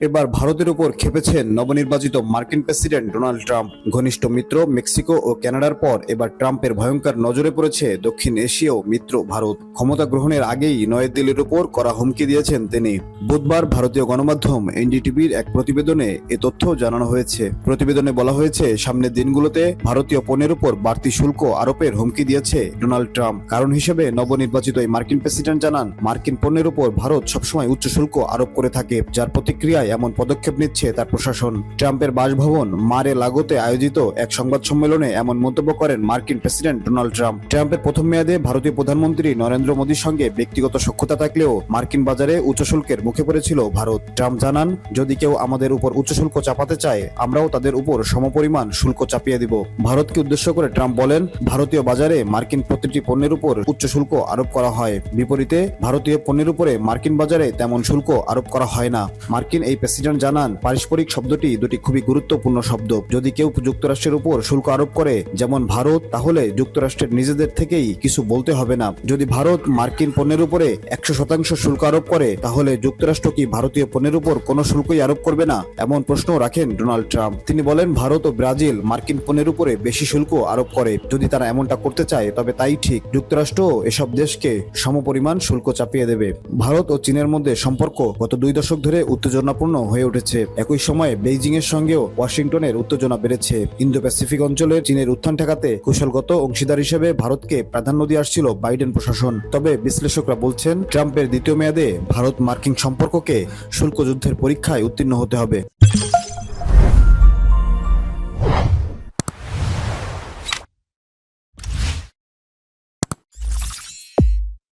এবার ভারতের উপর খেপেছেন নবনির্বাচিত মার্কিন প্রেসিডেন্ট ডোনাল্ড ট্রাম্প। ঘনিষ্ঠ মিত্র মেক্সিকো ও কানাডার পর এবার ট্রাম্পের ভয়ঙ্কর নজরে পড়েছে দক্ষিণ এশীয় মিত্র ভারত। ক্ষমতা গ্রহণের আগেই নয়াদিল্লির উপর করা হুমকি দিয়েছেন তিনি। বুধবার ভারতীয় গণমাধ্যম এনডিটিভির এক প্রতিবেদনে এ তথ্য জানানো হয়েছে। প্রতিবেদনে বলা হয়েছে, সামনের দিনগুলোতে ভারতীয় পণ্যের উপর বাড়তি শুল্ক আরোপের হুমকি দিয়েছে ডোনাল্ড ট্রাম্প। কারণ হিসেবে নবনির্বাচিত এই মার্কিন প্রেসিডেন্ট জানান, মার্কিন পণ্যের উপর ভারত সবসময় উচ্চ শুল্ক আরোপ করে থাকে, যার প্রতিক্রিয়ায় এমন পদক্ষেপ নিচ্ছে তার প্রশাসন। ট্রাম্পের বাসভবন মারে লাগোতে আয়োজিত এক সংবাদ সম্মেলনে এমন মন্তব্য করেন মার্কিন প্রেসিডেন্ট ডোনাল্ড ট্রাম্প। ট্রাম্পের প্রথম মেয়াদে ভারতীয় প্রধানমন্ত্রী নরেন্দ্র মোদীর সঙ্গে ব্যক্তিগত সখ্যতা থাকলেও মার্কিন বাজারে উচ্চ শুল্কের মুখে পড়েছিল ভারত। ট্রাম্প জানান, যদি কেউ আমাদের উপর উচ্চ শুল্ক চাপাতে চায়, আমরাও তাদের উপর সমপরিমাণ শুল্ক চাপিয়ে দিব। ভারতকে উদ্দেশ্য করে ট্রাম্প বলেন, ভারতীয় বাজারে মার্কিন প্রতিটি পণ্যের উপর উচ্চ শুল্ক আরোপ করা হয়। বিপরীতে, ভারতীয় পণ্যের উপরে মার্কিন বাজারে তেমন শুল্ক আরোপ করা হয় না। মার্কিন এই প্রেসিডেন্ট জানান, পারস্পরিক শব্দটি দুটি খুবই গুরুত্বপূর্ণ শব্দ। যদি কেউ যুক্তরাষ্ট্রের উপর শুল্ক আরোপ করে, যেমন ভারত, তাহলে যুক্তরাষ্ট্রের নিজেদের থেকেই কিছু বলতে হবে না। যদি ভারত মার্কিন পণ্যের উপরে একশো শতাংশ শুল্ক আরোপ করে, তাহলে যুক্তরাষ্ট্র কি ভারতীয় পণ্যের উপর কোনো শুল্কই আরোপ করবে না? এমন প্রশ্ন রাখেন ডোনাল্ড ট্রাম্প। তিনি বলেন, ভারত ও ব্রাজিল মার্কিন পণ্যের উপরে বেশি শুল্ক আরোপ করে। যদি তারা এমনটা করতে চায়, তবে তাই ঠিক। যুক্তরাষ্ট্র এসব দেশকে সমপরিমাণ শুল্ক চাপিয়ে দেবে। ভারত ও চীনের মধ্যে সম্পর্ক গত দুই দশক ধরে উত্তেজনাপূর্ণ হয়ে উঠেছে। একই সময়ে বেইজিং এর সঙ্গেও ওয়াশিংটনের উত্তেজনা বেড়েছে। ইন্দো প্যাসিফিক অঞ্চলে চীনের উত্থান ঠেকাতে কৌশলগত অংশীদার হিসেবে ভারতকে প্রাধান্য দিয়ে আসছিল বাইডেন প্রশাসন। তবে বিশ্লেষকরা বলছেন, ট্রাম্পের দ্বিতীয় মেয়াদে ভারত মার্কিন সম্পর্ককে শুল্ক যুদ্ধের পরীক্ষায় উত্তীর্ণ হতে হবে।